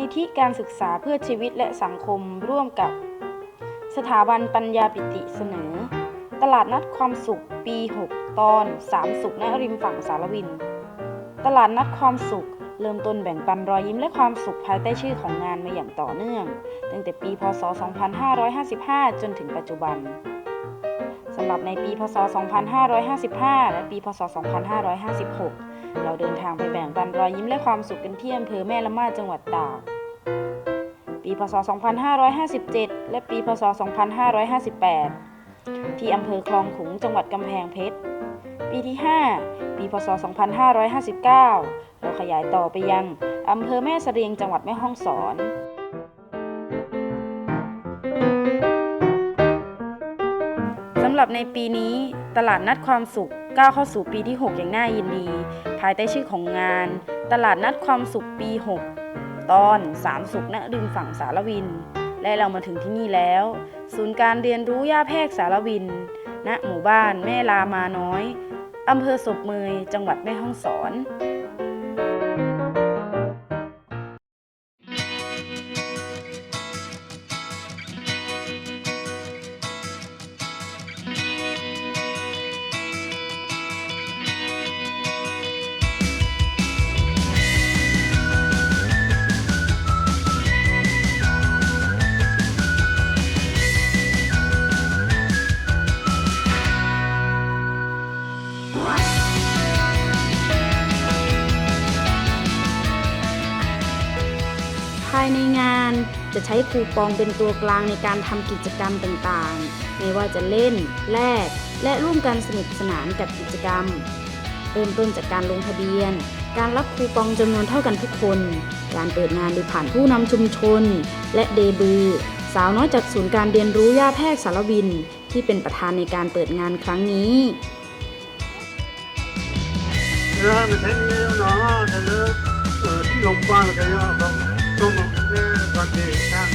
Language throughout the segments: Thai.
นิธิการศึกษาเพื่อชีวิตและสังคมร่วมกับ สถาบันปัญญาปิติเสนอ ตลาดนัดความสุขปี 6 ตอน3สุขณริมฝั่งสารวิน ตลาดนัดความสุขเริ่มต้นแบ่งปันรอยยิ้มและความสุขภายใต้ชื่อของงานมาอย่างต่อเนื่อง ตั้งแต่ปี พศ 2555 จนถึงปัจจุบัน สำหรับในปี พศ 2555 และปี พศ 2556 เราเดินทางไปแบ่งปันรอยยิ้มและความสุขกันที่อำเภอแม่ละมาดจังหวัดตาก ปี พศ 2557 และปี พศ 2558 ที่อำเภอคลองขุงจังหวัดกำแพงเพชร ปีที่ 5 ปี พศ 2559 เราขยายต่อไปยังอำเภอแม่เสรียงจังหวัดแม่ฮ่องสอนำหรับในปีนี้ตลาดนัดความสุขก้าวเข้าสู่ปีที่ 6 อย่างน่ายินดี ภายใต้ชื่อของงาน ตลาดนัดความสุขปี 6 ตอน3สุขณริมฝั่งสารวิน และเรามาถึงที่นี่แล้ว ศูนย์การเรียนรู้ย่าแพรกสารวิน ณหมู่บ้านแม่ลามาน้อยอำเภอศพเมยจังหวัดแม่ฮ่องสอนายในงาน จะใช้คูปองเป็นตัวกลางในการทำกิจกรรมต่างๆ ไม่ว่าจะเล่น แลก และร่วมกันสนุกสนานกับกิจกรรม เริ่มต้นจากการลงทะเบียน การรับคูปองจำนวนเท่ากันทุกคน การเปิดงานโดยผ่านผู้นำชุมชน และเดบือ สาวน้อยจากศูนย์การเรียนรู้ย่าแพทย์สารวิน ที่เป็นประธานในการเปิดงานครั้งนี้เริ่มเป็นเทนนิสเนาะเทนนิที่ลงบ้านกันเยอะ 一下。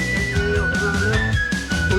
ผู้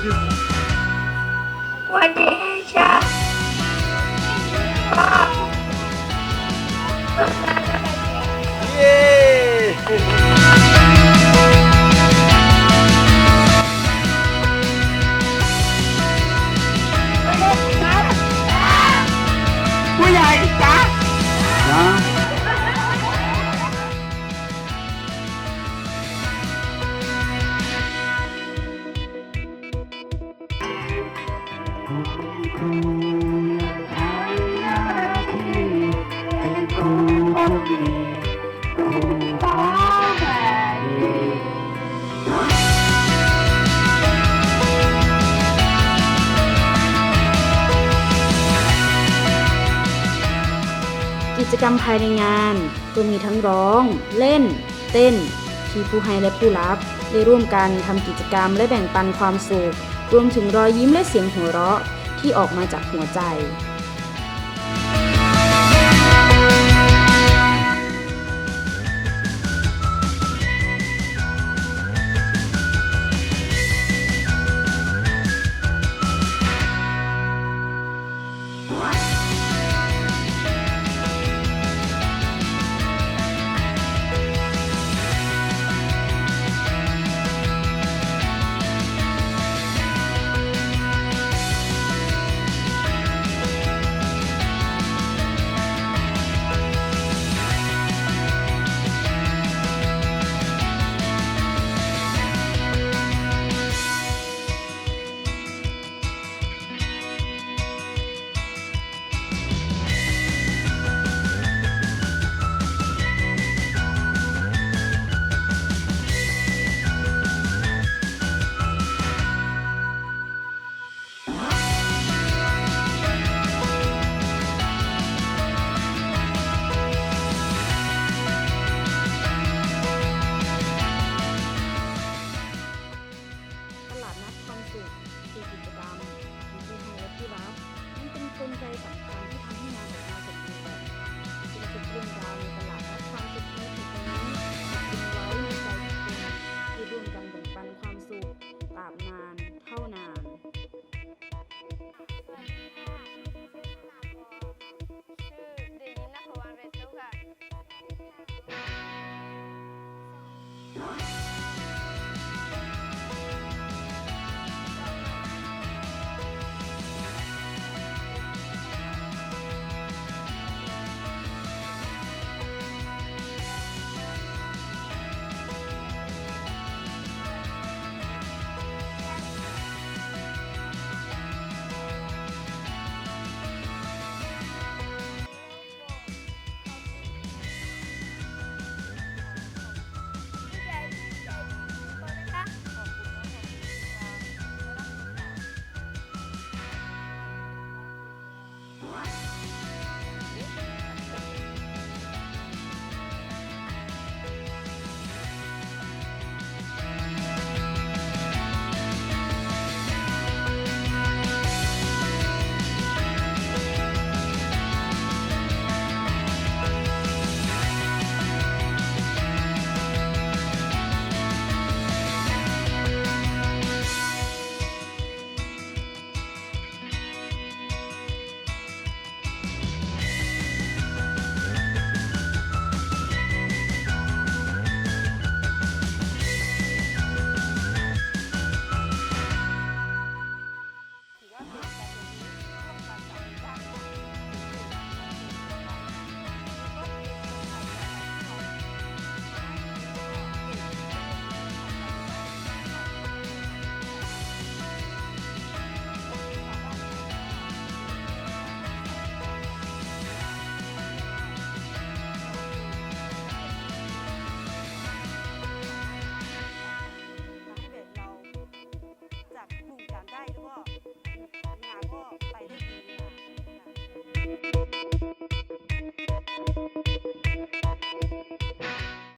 กิจกรรมภายในงานก็มีทั้งร้อง เล่น เต้น ที่ผู้ให้และผู้รับ ได้ร่วมกันทำกิจกรรมและแบ่งปันความสุข รวมถึงรอยยิ้มและเสียงหัวเราะ ที่ออกมาจากหัวใจ Thank you.